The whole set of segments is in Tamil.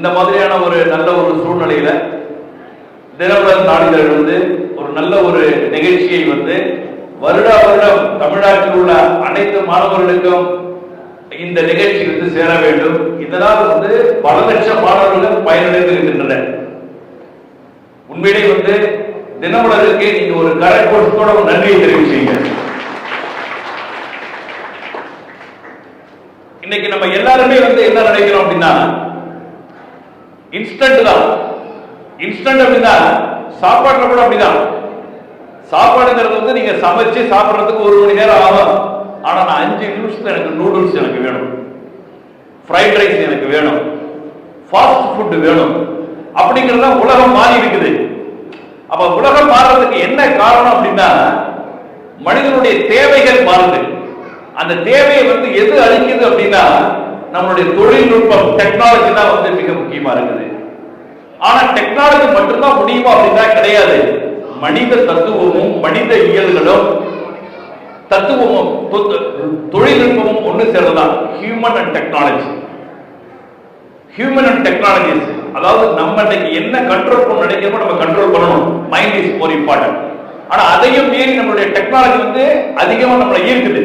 இந்த மாதிரியான ஒரு நல்ல ஒரு சூழ்நிலையில தினமலர் நாளிதழ் வந்து ஒரு நல்ல ஒரு நிகழ்ச்சியை வந்து வருடா வருடம் தமிழ்நாட்டில் உள்ள அனைத்து மாணவர்களுக்கும் இந்த நிகழ்ச்சி வந்து சேர வேண்டும். இதனால் வந்து பல லட்சம் மாணவர்கள் பயனடைந்து இருக்கின்றனர் உண்மையிலே வந்து தினமலருக்கு நீங்க ஒரு கரகோஷத்தோட நன்றியை தெரிவிச்சீங்க இன்னைக்கு நம்ம எல்லாருமே வந்து என்ன நினைக்கிறோம் அப்படின்னா இன்ஸ்டன்ட் தான். இன்ஸ்டன்ட் அப்படின்னா சாப்பாடுல கூட அப்படிதான். சாப்பாடுங்கிறது வந்து நீங்க சமைச்சு சாப்பிடுறதுக்கு ஒரு மணி நேரம் ஆகும். ஆனா நான் அஞ்சு நிமிஷத்துல எனக்கு நூடுல்ஸ் எனக்கு வேணும். ஃப்ரைட் ரைஸ் எனக்கு வேணும். ஃபாஸ்ட் ஃபுட் வேணும். அப்படிங்கிறது தான் உலகம் மாறி இருக்குது. அப்ப உலகம் மாறுறதுக்கு என்ன காரணம் அப்படின்னா மனிதனுடைய தேவைகள் மாறுது. அந்த தேவையை வந்து எது அளிக்குது அப்படின்னா நம்மளுடைய தொழில்நுட்பம் டெக்னாலஜி தான் வந்து மிக முக்கியமா இருக்குது. ஆனா டெக்னாலஜி மட்டும்தான் முடியுமா அப்படின்னா கிடையாது. மனித தத்துவமும் மனித இயல்களும் தத்துவமும் தொழில்நுட்பமும் ஒண்ணு சேர்ந்ததான். Human and technology human and technologies அதாவது நம்ம இன்னைக்கு என்ன கண்ட்ரோல் பண்ண நினைக்கிறோமோ நம்ம கண்ட்ரோல் பண்ணணும். மைண்ட் இஸ் மோர் இம்பார்ட்டன்ட் ஆனா அதையும் மீறி நம்மளுடைய டெக்னாலஜி வந்து அதிகமா நம்மளை ஈர்க்குது.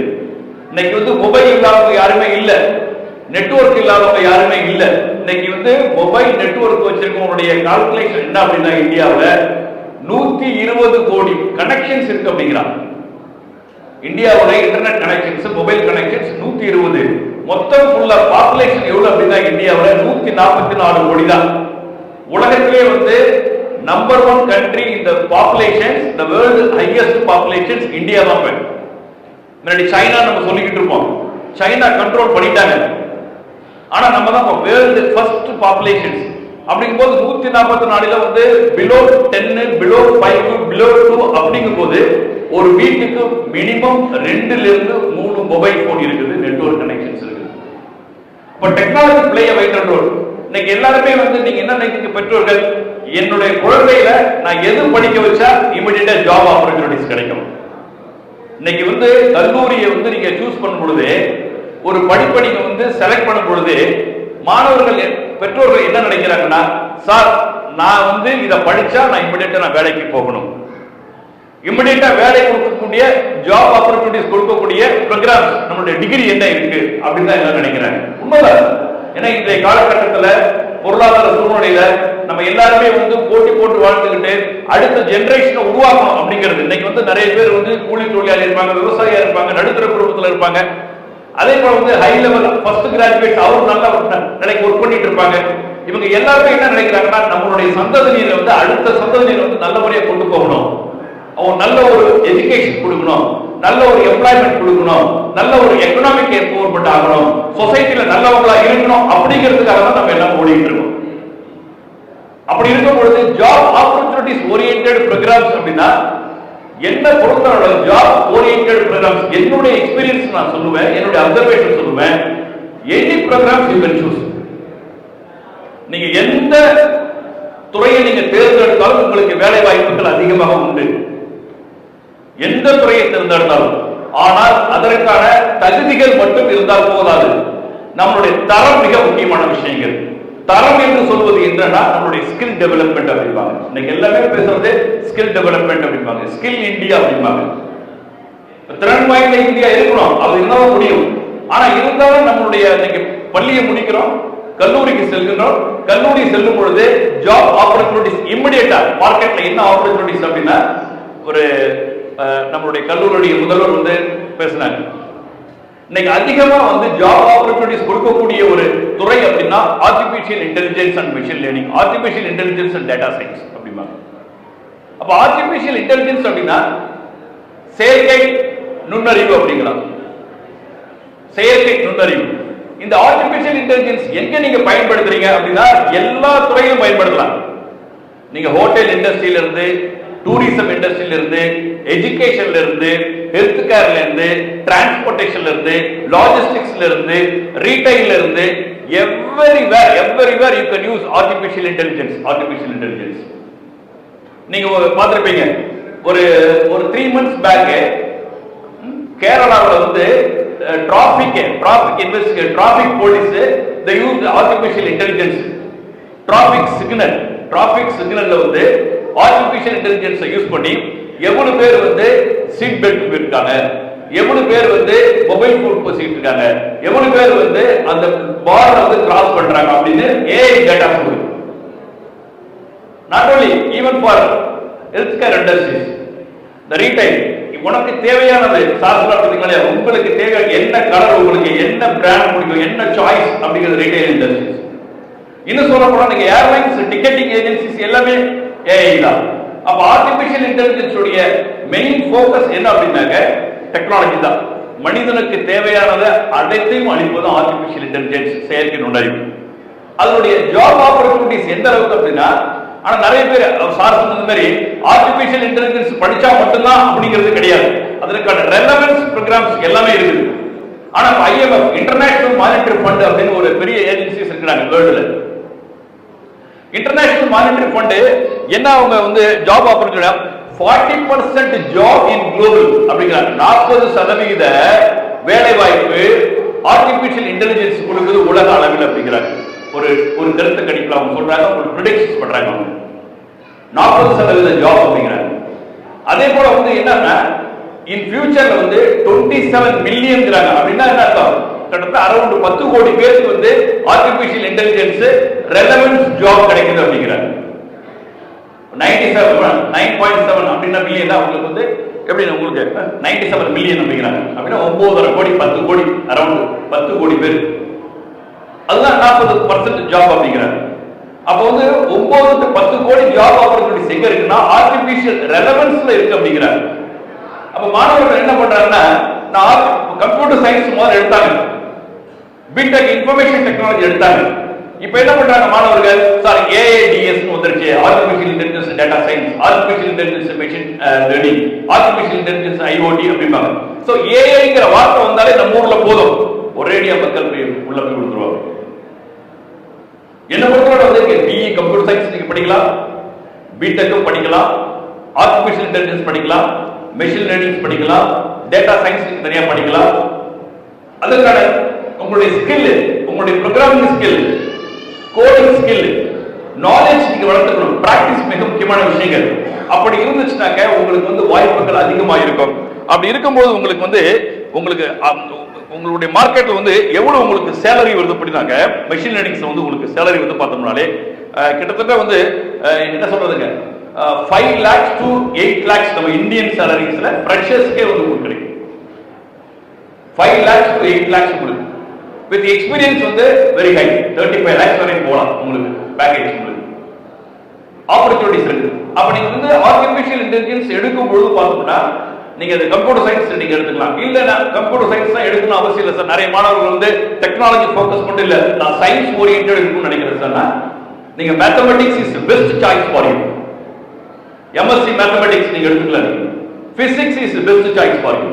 இன்னைக்கு வந்து மொபைல் இல்லாதவங்க யாருமே இல்லை. நெட்ஒர்க் இல்லாதவங்க யாருமே இல்ல. இன்னைக்கு வந்து மொபைல் நெட்ஒர்க் வச்சிருக்கவங்களுடைய கால்குலேஷன் என்ன அப்படின்னா இந்தியாவில் நூத்தி இருபது கோடி கனெக்ஷன்ஸ் இருக்கு அப்படிங்கிறான். இந்தியாவோட இன்டர்நெட் கனெக்ஷன்ஸ் மொபைல் கனெக்ஷன்ஸ் நூத்தி இருபது. மொத்தம் உள்ள பாப்புலேஷன் எவ்வளவு அப்படின்னா இந்தியாவில் நூத்தி நாற்பத்தி நாலு கோடி தான். உலகத்திலே வந்து நம்பர் ஒன் கண்ட்ரி இந்த பாப்புலேஷன் இந்த வேர்ல்டு ஹையஸ்ட் பாப்புலேஷன்ஸ் இந்தியா தான் போய் முன்னாடி சைனா நம்ம சொல்லிக்கிட்டு இருப்போம். சைனா கண்ட்ரோல் பண்ணிட்டாங்க. ஆனா நம்ம தான் வேர்ல்டு ஃபர்ஸ்ட் பாப்புலேஷன்ஸ் அப்படிங்கும்போது நூத்தி நாற்பத்தி நாலுல வந்து below ten below five below two அப்படிங்கும்போது ஒரு வீட்டுக்கு மினிமம் ரெண்டுல இருந்து மூணு மொபைல் போன் இருக்குது நெட்வொர்க் கனெக்ஷன்ஸ் இருக்குது. இப்ப technology play a vital role இன்னைக்கு எல்லாருமே வந்து நீங்க என்ன நினைக்கிறீங்க பெற்றோர்கள்? என்னுடைய குழந்தையில நான் எது படிக்க வச்சா இமிடியேட்டா ஜாப் ஆப்பர்ச்சுனிட்டிஸ் கிடைக்கும். இன்னைக்கு வந்து கல்லூரியை வந்து நீங்க சூஸ் பண்ணும் பொழுது ஒரு படிப்பை நீங்க வந்து செலக்ட் பண்ணும் பொழுது மாணவர்கள் பெற்றோர்கள் என்ன நினைக்கிறாங்கன்னா சார் நான் வந்து இதை படிச்சா நான் இம்மிடியா நான் வேலைக்கு போகணும். இம்மிடியா வேலை கொடுக்கக்கூடிய ஜாப் ஆப்பர்ச்சுனிட்டிஸ் கொடுக்கக்கூடிய ப்ரோக்ராம் நம்மளுடைய டிகிரி என்ன இருக்கு? அப்படின்னு தான் எல்லாம் நினைக்கிறாங்க. உண்மைதான். ஏன்னா இன்றைய காலகட்டத்துல பொருளாதார சூழ்நிலையில நம்ம எல்லாருமே வந்து போட்டி போட்டு வாழ்ந்துக்கிட்டு அடுத்த ஜென்ரேஷனை உருவாக்கணும் அப்படிங்கிறது. இன்னைக்கு வந்து நிறைய பேர் வந்து கூலி தொழிலாளி இருப்பாங்க விவசாயியா இருப்பாங்க நடுத்தர குடும்பத்துல இருப்பாங்க. அதே போல வந்து ஹை லெவல் ஃபர்ஸ்ட் கிராஜுவேட் அவரும் நல்லா நினைக்க ஒர்க் பண்ணிட்டு இருப்பாங்க. இவங்க எல்லாருமே என்ன நினைக்கிறாங்கன்னா நம்மளுடைய சந்ததியில வந்து அடுத்த சந்ததியில வந்து நல்ல முறையை கொண்டு போகணும். அவங்க நல்ல ஒரு எஜுகேஷன் கொடுக்கணும். நல்ல ஒரு எம்ப்ளாய்மெண்ட் கொடுக்கணும். நல்ல ஒரு எக்கனாமிக் எம்பவர்மெண்ட் ஆகணும். சொசைட்டில நல்லவங்களா இருக்கணும் அப்படிங்கிறதுக்காக தான் நம்ம எல்லாம் ஓடிட்டு இருக்கோம். அப்படி இருக்கும் பொழுது ஜாப் ஆப்பர்ச்சுனிட்டிஸ் ஓரியன்ட் ப்ரோக்ராம்ஸ் அப்படின்னா என்ன பொறுத்தவரை ஜாப் ஓரியன்டட் ப்ரோக்ராம்ஸ் என்னுடைய எக்ஸ்பீரியன்ஸ் நான் சொல்லுவேன் என்னுடைய அப்சர்வேஷன் சொல்லுவேன். Any programs you can choose நீங்க எந்த துறையை நீங்க தேர்ந்தெடுத்தாலும் உங்களுக்கு வேலை வாய்ப்புகள் அதிகமாக உண்டு. எந்த துறையை தேர்ந்தெடுத்தாலும். ஆனால் அதற்கான தகுதிகள் மட்டும் இருந்தால் போதாது. நம்மளுடைய தரம் மிக முக்கியமான விஷயங்கள். தரம் என்று சொல்வது என்னன்னா நம்மளுடைய ஸ்கில் டெவலப்மெண்ட் அப்படிம்பாங்க. இன்னைக்கு எல்லாமே பேசுறது ஸ்கில் டெவலப்மெண்ட் அப்படிம்பாங்க. ஸ்கில் இந்தியா அப்படிம்பாங்க. திறன் வாய்ந்த இந்தியா இருக்கணும் அது இருந்தாலும் முடியும். ஆனா இருந்தாலும் நம்மளுடைய இன்னைக்கு பள்ளியை முடிக்கிறோம் கல்லூரிக்கு செல்கின்றோம். கல்லூரி செல்லும் பொழுது ஜாப் ஆப்பர்ச்சுனிட்டிஸ் இம்மிடியட்டா மார்க்கெட்ல என்ன ஆப்பர்ச்சுனிட்டிஸ் அப்படின்னா ஒரு நம்மளுடைய கல்லூரியுடைய முதல்வர் வந்து பேசினாங்க இன்னைக்கு அதிகமா வந்து ஜாப் ஆப்பர்ச்சுனிட்டிஸ் கொடுக்கக்கூடிய ஒரு துறை அப்படின்னா artificial intelligence and machine learning artificial intelligence and data science அப்படிம்பாங்க. அப்ப ஆர்டிபிஷியல் இன்டெலிஜென்ஸ் அப்படின்னா செயற்கை நுண்ணறிவு அப்படிங்களா செயற்கை நுண்ணறிவு. இந்த ஆர்டிபிஷியல் இன்டெலிஜென்ஸ் எங்க நீங்க பயன்படுத்துறீங்க அப்படின்னா எல்லா துறையிலும் பயன்படுத்தலாம். நீங்க ஹோட்டல் இண்டஸ்ட்ரியில இருந்து டூரிசம் இண்டஸ்ட்ரியில இருந்து எஜுகேஷன்ல இருந்து ஹெல்த் கேர்ல இருந்து டிரான்ஸ்போர்டேஷன்ல இருந்து லாஜிஸ்டிக்ஸ்ல இருந்து ரீட்டைல்ல இருந்து everywhere everywhere you can use artificial intelligence artificial intelligence நீங்க பார்த்துருப்பீங்க. ஒரு ஒரு த்ரீ மந்த்ஸ் பேக் கேரளாவில் வந்து traffic traffic investigate traffic police the use artificial intelligence traffic signal traffic சிக்னல்ல வந்து ஆர்டிபிஷியல் இன்டெலிஜென்ஸை யூஸ் பண்ணி எவ்வளவு பேர் வந்து சீட் பெல்ட் இருக்காங்க எவ்வளவு பேர் வந்து மொபைல் போன் பேசிட்டு இருக்காங்க எவ்வளவு பேர் வந்து அந்த பார்டர் வந்து கிராஸ் பண்றாங்க அப்படின்னு ஏஐ டேட்டா கொடுக்குது. Not only even for health care industries இந்த ரீடைல் உனக்கு தேவையானது சாஸ்திரா பார்த்தீங்களா உங்களுக்கு தேவை என்ன கலர் உங்களுக்கு என்ன பிராண்ட் பிடிக்கும் என்ன சாய்ஸ் அப்படிங்கிறது ரீடைல் இண்டஸ்ட்ரீஸ் இன்னும் சொல்ல போனா நீங்க ஏர்லைன்ஸ் டிக்கெட்டிங் ஏஜென்சிஸ் எல்லாமே ஏஐ தான் அப்ப ஆர்டிபிஷியல் இன்டெலிஜென்ஸ் உடைய மெயின் ஃபோக்கஸ் என்ன அப்படின்னாக்க டெக்னாலஜி தான். மனிதனுக்கு தேவையானதை அனைத்தையும் அளிப்பதும் ஆர்டிபிஷியல் இன்டெலிஜென்ஸ் செயற்கை நுண்ணறிவு. அதனுடைய ஜாப் ஆப்பர்ச்சுனிட்டிஸ் எந்த அளவுக்கு அப்படின்னா ஆனா நிறைய பேர் சார் சொன்னது மாதிரி ஆர்டிபிஷியல் இன்டெலிஜென்ஸ் படிச்சா மட்டும்தான் அப்படிங்கிறது கிடையாது. அதற்கான ரெலவென்ஸ் ப்ரோக்ராம்ஸ் எல்லாமே இருக்குது. ஆனா ஐஎம்எஃப் இன்டர்நேஷனல் மானிட்டரி ஃபண்ட் அப்படின்னு ஒரு பெரிய ஏஜென்சிஸ் இருக்கிறாங்க வேர்ல்டுல. இன்டர்நேஷனல் மானிட்டரி ஃபண்ட் என்ன அவங்க வந்து job opportunity forty percent job in global அப்படிங்கிறாங்க. நாற்பது சதவீத வேலை வாய்ப்பு ஆர்டிபிஷியல் இன்டெலிஜென்ஸ் கொடுக்குது உலக அளவில் அப்படிங்கிறாங்க. ஒரு ஒரு கருத்து கணிப்பில் அவங்க சொல்றாங்க ஒரு ப்ரிடிக்ஷன்ஸ் பண்றாங்க அவங்க. நாற்பது சதவீத ஜாப் அப்படிங்கிறாங்க. அதே போல வந்து என்னன்னா இன் ஃபியூச்சர்ல வந்து டுவெண்ட்டி செவன் மில்லியன்ங்கிறாங்க அப்படின்னா என்ன அர்த்தம்? கிட்டத்தட்ட அரௌண்ட் பத்து கோடி பேருக்கு வந்து ஆர்டிபிஷியல் இன்டெலிஜென்ஸ் ரெலவென்ஸ் ஜாப் கிடைக்குது அப்படிங்கிறாங்க ninety seven nine point seven அப்படின்னா மில்லியன் தான் உங்களுக்கு வந்து எப்படி உங்களுக்கு நைன்டி செவன் மில்லியன் அப்படிங்கிறாங்க. அப்படின்னா ஒன்பதரை கோடி பத்து கோடி அரௌண்ட் பத்து கோடி பேர். அதுதான் நாற்பது பர்சன்ட் ஜாப் அப்படிங்கிறாங்க அப்போ வந்து ஒன்பது டு பத்து கோடி ஜாப் ஆப்பர்ச்சுனிட்டிஸ் எங்க இருக்குன்னா ஆர்டிபிஷியல் ரெலவென்ஸ்ல இருக்கு அப்படிங்கிறாங்க அப்ப மாணவர்கள் என்ன பண்றாங்கன்னா நான் கம்ப்யூட்டர் சயின்ஸ் முதல்ல எடுத்தாங்க. பிடெக் இன்ஃபர்மேஷன் டெக்னாலஜி எடுத்தாங்க. இப்போ என்ன பண்றாங்க மாணவர்கள்? சார் ஏஐடிஎஸ் வந்துருச்சு. Artificial intelligence data science artificial intelligence machine learning artificial intelligence IoT அப்படிம்பாங்க. ஸோ ஏஐங்கிற வார்த்தை வந்தாலே நம்ம ஊர்ல போதும். ஒரேடியா மக்கள் போய் உள்ள போய் கொடுத்துருவாங்க. என்ன பொறுத்தவரை வந்து பிஇ கம்ப்யூட்டர் சயின்ஸ் நீங்க படிக்கலாம். பிடெக்கும் படிக்கலாம். ஆர்டிபிஷியல் இன்டெலிஜென்ஸ் படிக்கலாம். மெஷின் லேர்னிங் படிக்கலாம். டேட்டா சயின்ஸ் நீங்க தனியா படிக்கலாம். அதற்கான உங்களுடைய ஸ்கில் உங்களுடைய programming skill coding skill knowledge நீங்க வளர்த்துக்கணும். பிராக்டிஸ் மிக முக்கியமான விஷயங்கள். அப்படி இருந்துச்சுனாக்க உங்களுக்கு வந்து வாய்ப்புகள் அதிகமாக இருக்கும் அப்படி இருக்கும்போது உங்களுக்கு வந்து உங்களுக்கு உங்களுடைய மார்க்கெட்ல வந்து எவ்வளவு உங்களுக்கு சேலரி வருது அப்படின்னாக்க மெஷின் லேர்னிங்ஸ் வந்து உங்களுக்கு சேலரி வந்து பார்த்தோம்னாலே கிட்டத்தட்ட வந்து என்ன சொல்றதுங்க? Five lakhs to eight lakhs நம்ம இந்தியன் சேலரிஸ்ல ஃப்ரெஷர்ஸ்க்கே வந்து உங்களுக்கு கிடைக்கும். Five lakhs to eight lakhs உங்களுக்கு. வித் எக்ஸ்பீரியன்ஸ் வந்து very high thirty five lakhs வரைக்கும் போகலாம் உங்களுக்கு பேக்கேஜ் உங்களுக்கு. ஆப்பர்ச்சுனிட்டிஸ் இருக்கு. அப்ப நீங்க வந்து ஆர்டிபிஷியல் இன்டெலிஜென்ஸ் எடுக்கும் பொழுது பார்த்தோம்னா நீங்க அது கம்ப்யூட்டர் சயின்ஸ் நீங்க எடுத்துக்கலாம். இல்ல நான் கம்ப்யூட்டர் சயின்ஸ் தான் எடுக்கணும் அவசியம் இல்லை சார். நிறைய மாணவர்கள் வந்து டெக்னாலஜி ஃபோக்கஸ் மட்டும் இல்ல. நான் சயின்ஸ் ஓரியன்ட் இருக்கும்னு நினைக்கிறேன் சார். நீங்க mathematics is best choice for you MSc mathematics நீங்க எடுத்துக்கலாம் physics is best choice for you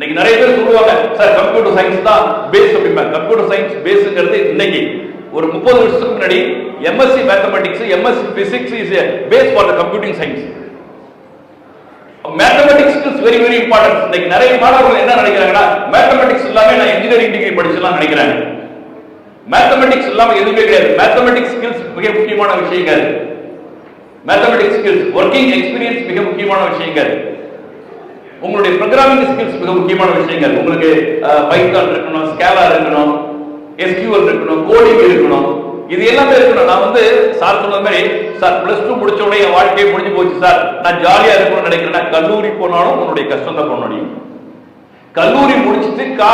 இன்னைக்கு நிறைய பேர் சொல்லுவாங்க சார் கம்ப்யூட்டர் சயின்ஸ் தான் பேஸ் அப்படிம்பாங்க கம்ப்யூட்டர் சயின்ஸ் பேஸுங்கிறது இன்னைக்கு ஒரு முப்பது வருஷத்துக்கு முன்னாடி MSc mathematics MSc physics is base for the computing science mathematics is very very important இன்னைக்கு நிறைய மாணவர்கள் என்ன நினைக்கிறாங்கன்னா மேத்தமெட்டிக்ஸ் இல்லாம நான் இன்ஜினியரிங் டிகிரி படிச்சலாம் நினைக்கிறாங்க மேத்தமெட்டிக்ஸ் இல்லாம எதுவுமே கிடையாது. மேத்தமெட்டிக்ஸ் ஸ்கில்ஸ் மிக முக்கியமான விஷயங்கள். மேத்தமெட்டிக்ஸ் ஸ்கில்ஸ் ஒர்க்கிங் எக்ஸ்பீரியன்ஸ் மிக முக்கியமான விஷயங்கள். உங்களுடைய ப்ரோக்ராமிங் ஸ்கில்ஸ் மிக முக்கியமான விஷயங்கள். உங்களுக்கு பைத்தான் இருக்கணும் ஸ்கேலா இருக்கணும் எஸ்கியூஎல் இருக்கணும் கோடிங் இருக்கணும். இது எல்லாமே இருக்கணும். நான் வந்து சார் சொன்ன மாதிரி சார் பிளஸ் டூ முடிச்ச உடனே என் வாழ்க்கையை முடிஞ்சு போச்சு சார் நான் ஜாலியா இருக்கணும்னு நினைக்கிறேன். கல்லூரி போனாலும் உன்னுடைய கஷ்டம் தான் பண்ண முடியும் கல்லூரி முடிச்சிட்டு கா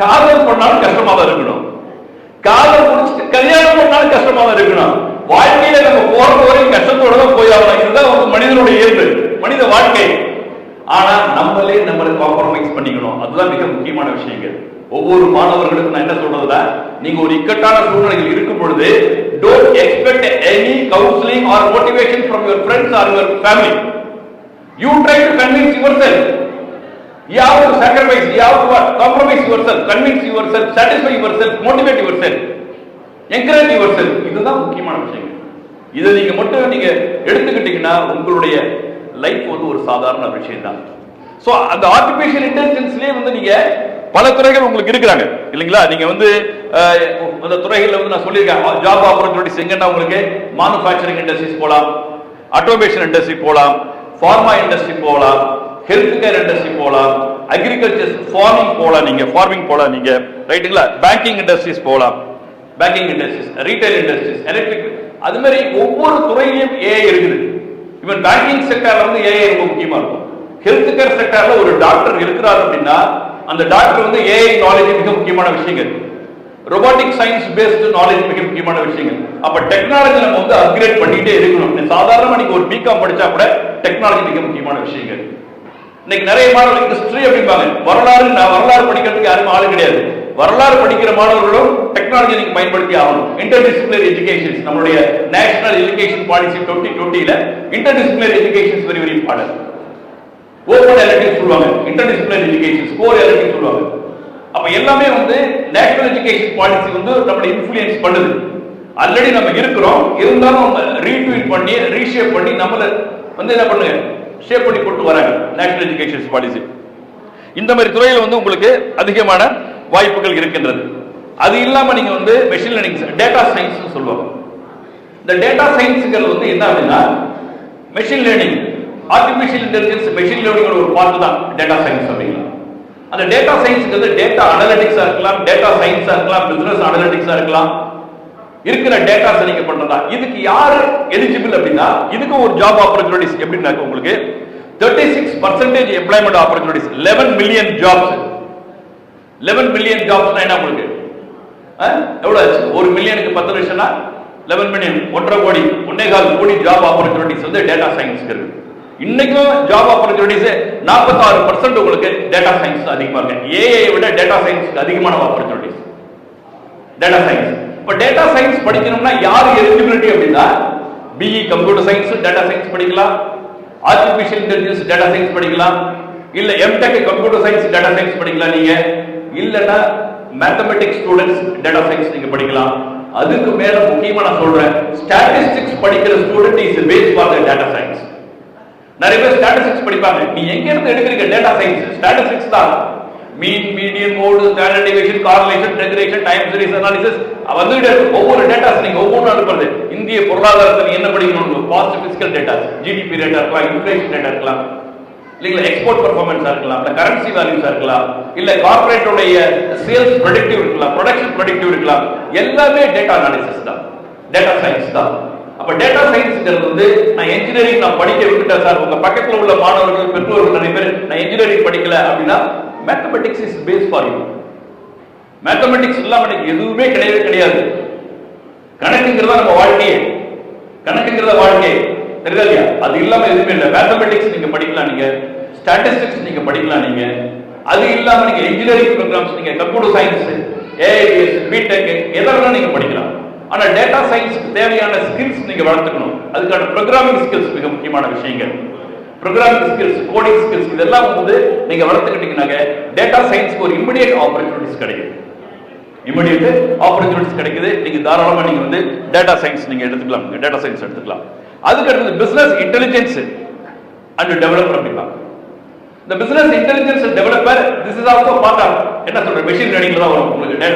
காதல் பண்ணாலும் கஷ்டமா தான் இருக்கணும். காதல் முடிச்சிட்டு கல்யாணம் பண்ணாலும் கஷ்டமா தான் இருக்கணும். வாழ்க்கையில நம்ம போறது வரைக்கும் கஷ்டத்தோட தான் போய் ஆகணும். இதுதான் வந்து மனிதனுடைய இயல்பு. நாமளே நம்மளை காம்ப்ரமைஸ் பண்ணிக்கணும். அதுதான் மிக முக்கியமான விஷயங்கள் ஒவ்வொரு மாணவர்களுக்கும் நான் என்ன சொல்றதுல நீங்க ஒரு இக்கட்டான சூழ்நிலையில் இருக்கும் பொழுது don't expect any counselling or motivation from your friends or your family you try to convince yourself You have to sacrifice, you have to what? compromise yourself, convince yourself, satisfy yourself, motivate yourself, encourage yourself. இதுதான் முக்கியமான விஷயம். இதை நீங்க மட்டும் நீங்க எடுத்துக்கிட்டீங்கன்னா உங்களுடைய லைஃப் வந்து ஒரு சாதாரண விஷயம் தான் ஸோ அந்த ஆர்டிபிஷியல் இன்டெலிஜென்ஸ்லேயே வந்து நீங்க பல துறைகள் உங்களுக்கு இருக்கிறாங்க. இல்லைங்களா? நீங்க வந்து அந்த துறைகளில் வந்து நான் சொல்லியிருக்கேன். ஜாப் ஆப்பர்ச்சுனிட்டிஸ் எங்கன்னா உங்களுக்கு மேனுஃபேக்சரிங் இண்டஸ்ட்ரீஸ் போகலாம் ஆட்டோமேஷன் இண்டஸ்ட்ரி போகலாம் ஃபார்மா இண்டஸ்ட்ரி போகலாம் ஹெல்த் கேர் இண்டஸ்ட்ரி போகலாம் அக்ரிகல்ச்சர் ஃபார்மிங் போகலாம் நீங்க ஃபார்மிங் போகலாம் நீங்க ரைட்டுங்களா? பேங்கிங் இண்டஸ்ட்ரீஸ் போகலாம் banking industries retail industries electric அது மாதிரி ஒவ்வொரு துறையிலும் ஏஐ இருக்குது. ஈவன் பேங்கிங் செக்டர்ல வந்து ஏஐ ரொம்ப முக்கியமா இருக்கும். ஹெல்த் கேர் செக்டர்ல ஒரு டாக்டர் இருக்கிறார் அப்படின்னா அந்த டாக்டர் வந்து ஏஐ நாலேஜ் மிக முக்கியமான விஷயங்கள். ரொபாட்டிக் சயின்ஸ் பேஸ்டு நாலேஜ் மிக முக்கியமான விஷயங்கள். அப்ப டெக்னாலஜி நம்ம வந்து அப்கிரேட் பண்ணிட்டே இருக்கணும். சாதாரணமா நீங்க ஒரு பிகாம் படிச்சா கூட டெக்னாலஜி மிக முக்கியமான விஷயங்கள். இன்னைக்கு நிறைய மாணவர்கள் ஹிஸ்டரி அப்படிம்பாங்க. வரலாறு நான் வரலாறு படிக்கிறதுக்கு யாரும் ஆளு கிடையாது. வரலாறு படிக்கிற மாணவர்களும் டெக்னாலஜி நீங்க பயன்படுத்தி ஆகணும். இன்டர்டிசிப்ளினரி எஜுகேஷன் நம்மளுடைய national education policy twenty டுவெண்ட்டில interdisciplinary education very very important open elective சொல்லுவாங்க. இன்டர்டிசிப்ளினரி எஜுகேஷன் ஸ்கோர் எலக்டிவ் சொல்லுவாங்க. அப்ப எல்லாமே வந்து நேஷனல் எஜுகேஷன் பாலிசி வந்து நம்மளை இன்ஃபுளுயன்ஸ் பண்ணுது. ஆல்ரெடி நம்ம இருக்கிறோம். இருந்தாலும் நம்ம ரீட்வீட் பண்ணி ரீஷேப் பண்ணி நம்மள வந்து என்ன பண்ணுங்க? ஷேப் பண்ணி கொண்டு வராங்க நேஷனல் எஜுகேஷன் பாலிசி இந்த மாதிரி துறையில் வந்து உங்களுக்கு அதிகமான வாய்ப்புகள் இருக்கின்றது. அது இல்லாம நீங்க வந்து மெஷின் லேர்னிங் டேட்டா சயின்ஸ் சொல்லுவாங்க. இந்த டேட்டா சயின்ஸுகள் வந்து என்ன அப்படின்னா machine learning artificial intelligence machine learning ஒரு பார்ட் தான் டேட்டா சயின்ஸ் அப்படிங்களா அந்த டேட்டா சயின்ஸ்க்கு வந்து டேட்டா அனலிட்டிக்ஸா இருக்கலாம் டேட்டா சயின்ஸா இருக்கலாம் பிசினஸ் அனலிட்டிக்ஸா இருக்கலாம். இருக்கிற டேட்டாஸ் நீங்க பண்றதா இதுக்கு யாரு எலிஜிபிள் அப்படின்னா இதுக்கும் ஒரு ஜாப் ஆப்பர்ச்சுனிட்டிஸ் எப்படின்னா உங்களுக்கு thirty six percentage employment opportunities eleven million jobs eleven million ஜாப்ஸ்னா என்ன உங்களுக்கு? எவ்வளோ எவ்வளவு ஆச்சு? ஒரு மில்லியனுக்கு பத்து லட்சம்னா லெவன் மில்லியன் ஒன்றரை கோடி ஒன்னே கால் கோடி ஜாப் ஆப்பர்ச்சுனிட்டிஸ் வந்து டேட்டா சயின்ஸ்க்கு இருக்கு. இன்னைக்கும் ஜாப் ஆப்பர்ச்சுனிட்டிஸ் நாற்பத்தாறு பர்சன்ட் உங்களுக்கு டேட்டா சயின்ஸ் அதிகமா இருக்கு. ஏஐ விட டேட்டா சயின்ஸ்க்கு அதிகமான ஆப்பர்ச்சுனிட்டிஸ் டேட்டா சயின்ஸ் இப்போ டேட்டா சயின்ஸ் படிக்கணும்னா யார் எலிஜிபிலிட்டி அப்படின்னா BE computer science data science படிக்கலாம். ஆர்டிபிஷியல் இன்டெலிஜென்ஸ் டேட்டா சயின்ஸ் படிக்கலாம். இல்ல MTech computer science data science படிக்கலாம் நீங்க. இல்லைன்னா மேத்தமெட்டிக்ஸ் ஸ்டூடெண்ட்ஸ் டேட்டா சயின்ஸ் நீங்க படிக்கலாம். அதுக்கு மேல முக்கியமா நான் சொல்றேன் ஸ்டாட்டிஸ்டிக்ஸ் படிக்கிற student is base for the data science நிறைய பேர் ஸ்டாட்டிஸ்டிக்ஸ் படிப்பாங்க. நீ எங்க இருந்து எடுக்கிறீங்க? டேட்டா சயின்ஸ் ஸ்டாட்டிஸ்டிக்ஸ் தான். Mean medium mode standard division correlation regression time series analysis வந்துகிட்டே இருக்கும். ஒவ்வொரு டேட்டாஸ் நீங்க ஒவ்வொன்றும் அனுப்புறது. இந்திய பொருளாதாரத்தை என்ன படிக்கணும் past physical data GDP data இருக்கலாம் இன்ஃபிளேஷன் டேட்டா இருக்கலாம். இல்லைங்களா? எக்ஸ்போர்ட் பர்ஃபார்மன்ஸா இருக்கலாம் இல்ல கரன்சி வேல்யூஸா இருக்கலாம் இல்ல கார்பரேட்டோடைய சேல்ஸ் ப்ரொடக்டிவ் இருக்கலாம் ப்ரொடக்ஷன் ப்ரொடக்டிவ் இருக்கலாம். எல்லாமே டேட்டா அனாலிசிஸ் தான். டேட்டா சயின்ஸ் தான். அப்ப டேட்டா சயின்ஸ்ங்கிறது வந்து நான் இன்ஜினியரிங் நான் படிக்க விட்டுட்டேன் சார். உங்க பக்கத்துல உள்ள மாணவர்கள் பெற்றோர்கள் நிறைய பேர் நான் இன்ஜினியரிங் படிக்கல அப்படின்னா mathematics is base for you mathematics இல்லாம எனக்கு எதுவுமே கிடையவே கிடையாது. கணக்குங்கிறதா நம்ம வாழ்க்கையே. கணக்குங்கிறத வாழ்க்கையே. தெரியுதா இல்லையா? அது இல்லாம எதுவுமே இல்லை. மேத்தமெட்டிக்ஸ் நீங்க படிக்கலாம் நீங்க. ஸ்டாட்டிஸ்டிக்ஸ் நீங்க படிக்கலாம் நீங்க. அது இல்லாம நீங்க இன்ஜினியரிங் ப்ரோக்ராம்ஸ் நீங்க கம்ப்யூட்டர் சயின்ஸ் ஏஐஎஸ் பிடெக் எதெல்லாம் நீங்க படிக்கலாம். ஆனால் டேட்டா சயின்ஸ் தேவையான ஸ்கில்ஸ் நீங்கள் வளர்த்துக்கணும். அதுக்கான ப்ரோக்ராமிங் ஸ்கில்ஸ் மிக முக்கியமான விஷயங்கள். ப்ரோக்ராமிங் ஸ்கில்ஸ் கோடிங் ஸ்கில்ஸ் இதெல்லாம் வந்து நீங்கள் வளர்த்துக்கிட்டீங்கன்னாக்க டேட்டா சயின்ஸ்க்கு ஒரு இமிடியட் ஆப்பர்ச்சுனிட்டிஸ் கிடைக்கும் இமிடியேட் ஆப்பர்ச்சுனிட்டிஸ் கிடைக்குது. நீங்கள் தாராளமாக நீங்கள் வந்து டேட்டா சயின்ஸ் நீங்கள் எடுத்துக்கலாம். டேட்டா சயின்ஸ் எடுத்துக்கலாம். அதுக்கு அடுத்தது இன்டெலிஜென்ஸ் அண்ட் டெவலப்பர் அப்படிலாம் இந்த business intelligence developer this is also part of என்ன சொல்ற மெஷின் லேர்னிங்ல தான் வரும். உங்களுக்கு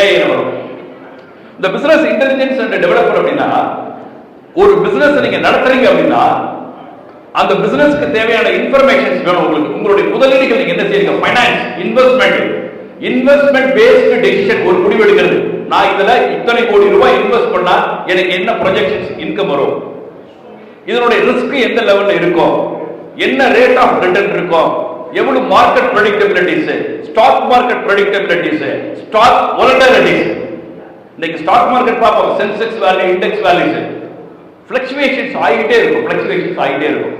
ஏஐ வரும். இந்த பிசினஸ் இன்டெலிஜென்ஸ் அண்ட் டெவலப்பர் அப்படின்னா ஒரு பிசினஸ் நீங்க நடத்துறீங்க அப்படின்னா அந்த பிசினஸ்க்கு தேவையான இன்ஃபர்மேஷன்ஸ் வேணும் உங்களுக்கு. உங்களுடைய முதலீடுகள் நீங்க என்ன செய்யுங்க finance investment investment based decision ஒரு முடிவு எடுக்கிறது. நான் இதுல இத்தனை கோடி ரூபாய் இன்வெஸ்ட் பண்ணா எனக்கு என்ன ப்ரொஜெக்ஷன்ஸ் இன்கம் வரும்? இதனுடைய ரிஸ்க் எந்த லெவல்ல இருக்கும்? என்ன ரேட் ஆஃப் ரிட்டர்ன் இருக்கும்? எவ்வளவு market predictabilities stock market predictabilities stock volatilities இன்னைக்கு ஸ்டாக் மார்க்கெட் பார்ப்போம். Sensex value index values fluctuations ஆகிட்டே இருக்கும். ஃபிளக்சுவேஷன்ஸ் ஆகிட்டே இருக்கும்.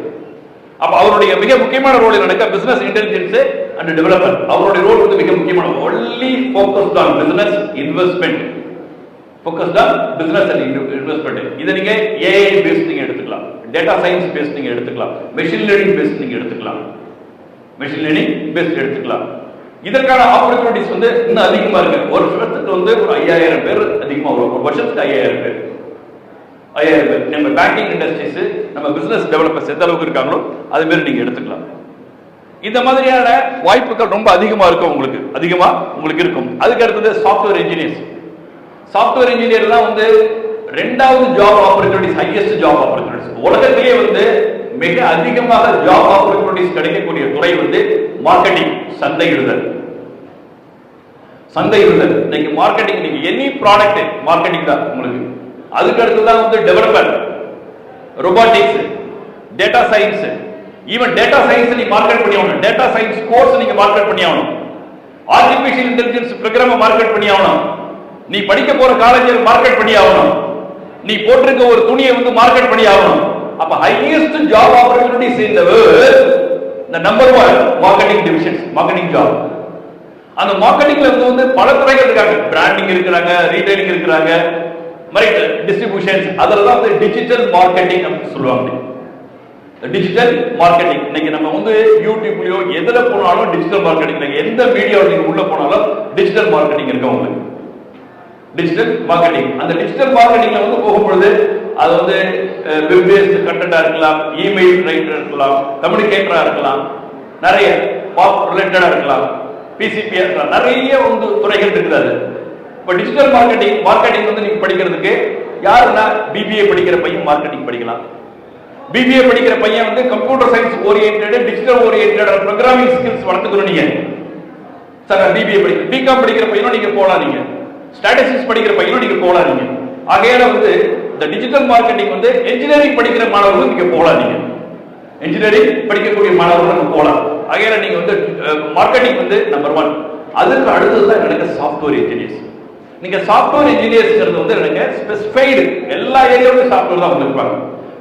அப்ப அவருடைய மிக முக்கியமான ரோல் நடக்க பிசினஸ் இன்டெலிஜென்ஸ் அண்ட் டெவலப்பர் அவருடைய ரோல் வந்து மிக முக்கியமான only focused on business investment focused on business and investment இதை நீங்க ஏஐ பேஸ் நீங்க எடுத்துக்கலாம். டேட்டா சயின்ஸ் பேஸ் நீங்க எடுத்துக்கலாம். மெஷின் லேர்னிங் பேஸ் நீங்க எடுத்துக்கலாம். மெஷின் லேர்னிங் பேஸ் எடுத்துக்கலாம். இதற்கான ஆப்பர்ச்சுனிட்டிஸ் வந்து இன்னும் அதிகமா இருக்கு. ஒரு வருஷத்துக்கு வந்து ஒரு ஐயாயிரம் பேர் அதிகமா வரும். ஒரு வருஷத்துக்கு ஐயாயிரம் பேர். ஐயாயிரம் பேர். நம்ம பேங்கிங் இண்டஸ்ட்ரீஸ் நம்ம பிசினஸ் டெவலப்பர்ஸ் எந்த அளவுக்கு இருக்காங்களோ அது மாரி நீங்க எடுத்துக்கலாம். இந்த மாதிரியான வாய்ப்புகள் ரொம்ப அதிகமா இருக்கும் உங்களுக்கு. அதிகமா உங்களுக்கு இருக்கும். அதுக்கு அடுத்தது சாஃப்ட்வேர் இன்ஜினியர்ஸ் சாஃப்ட்வேர் இன்ஜினியர் தான் வந்து ரெண்டாவது job opportunities highest job opportunities உலகத்திலே வந்து மிக அதிகமாக ஜாப் ஆப்பர்ச்சுனிட்டிஸ் கிடைக்கக்கூடிய துறை வந்து மார்க்கெட்டிங் சந்தையிடுதல் சந்தையிடுதல் இன்னைக்கு மார்க்கெட்டிங் நீங்க எனி ப்ராடக்ட் மார்க்கெட்டிங் தான் உங்களுக்கு. அதுக்கு அடுத்து தான் வந்து development robotics data science even data science நீ மார்க்கெட் பண்ணி ஆகணும். டேட்டா சயின்ஸ் கோர்ஸ் நீங்க மார்க்கெட் பண்ணி ஆகணும். ஆர்டிபிஷியல் இன்டெலிஜென்ஸ் ப்ரோக்ராம மார்க்கெட் பண்ணி ஆகணும். நீ படிக்க போற காலேஜில் மார்க்கெட் பண்ணி ஆகணும். நீ போட்டிருக்க ஒரு துணியை வந்து மார்க்கெட் பண்ணி ஆகணும். அப்ப ஹையஸ்ட் ஜாப் ஆப்பர்ச்சுனிட்டிஸ் இந்த number one marketing divisions marketing job அந்த மார்க்கெட்டிங்ல வந்து வந்து பல துறைகள் இருக்காங்க. பிராண்டிங் இருக்கிறாங்க ரீட்டைலிங் இருக்கிறாங்க மாதிரி டிஸ்ட்ரிபியூஷன்ஸ் அதில் தான் வந்து டிஜிட்டல் மார்க்கெட்டிங் அப்படின்னு சொல்லுவாங்க. டிஜிட்டல் மார்க்கெட்டிங் இன்னைக்கு நம்ம வந்து யூடியூப்லயோ எதுல போனாலும் டிஜிட்டல் மார்க்கெட்டிங் நீங்க எந்த மீடியாவில் நீங்க உள்ள போனாலும் டிஜிட்டல் மார்க்கெட்டிங் இருக்கு உங்களுக்கு டிஜிட்டல் மார்க்கெட்டிங் அந்த டிஜிட்டல் மார்க்கெட்டிங்ல வந்து போகும்பொழுது அது வந்து வெப் பேஸ்ட் கண்டென்ட்டா இருக்கலாம் இமெயில் ரைட்டர் இருக்கலாம் கம்யூனிகேட்டரா இருக்கலாம் நிறைய பாப் ரிலேட்டடா இருக்கலாம். பிசிபி நிறைய வந்து துறைகள் இருக்குது அது இப்போ டிஜிட்டல் மார்க்கெட்டிங் மார்க்கெட்டிங் வந்து நீங்க படிக்கிறதுக்கு யாருன்னா பிபிஏ படிக்கிற பையன் மார்க்கெட்டிங் படிக்கலாம். பிபிஏ படிக்கிற பையன் வந்து computer science oriented digital oriented programming skills வளர்த்துக்கணும் நீங்க. சார் நான் பிபிஏ படிக்கிறேன் பிகாம் படிக்கிற பையனும் நீங்க போகலாம் நீங்க ஸ்டாட்டிஸ்டிக்ஸ் படிக்கிற பையனும் நீங்க போகலாம் நீங்க ஆகையால வந்து இந்த டிஜிட்டல் மார்க்கெட்டிங் வந்து இன்ஜினியரிங் படிக்கிற மாணவர்களும் நீங்க போகலாம் நீங்க இன்ஜினியரிங் படிக்கக்கூடிய மாணவர்கள் நம்ம போகலாம் ஆகையால நீங்க வந்து மார்க்கெட்டிங் வந்து நம்பர் ஒன் அதுக்கு அடுத்தது தான் எனக்கு சாஃப்ட்வேர் இன்ஜினியர்ஸ் நீங்க சாஃப்ட்வேர் இன்ஜினியர்ஸ்ங்கிறது வந்து எனக்கு ஸ்பெசிஃபைடு எல்லா ஏரியாவிலும் சாஃப்ட்வேர் தான் வந்துருப்பாங்க.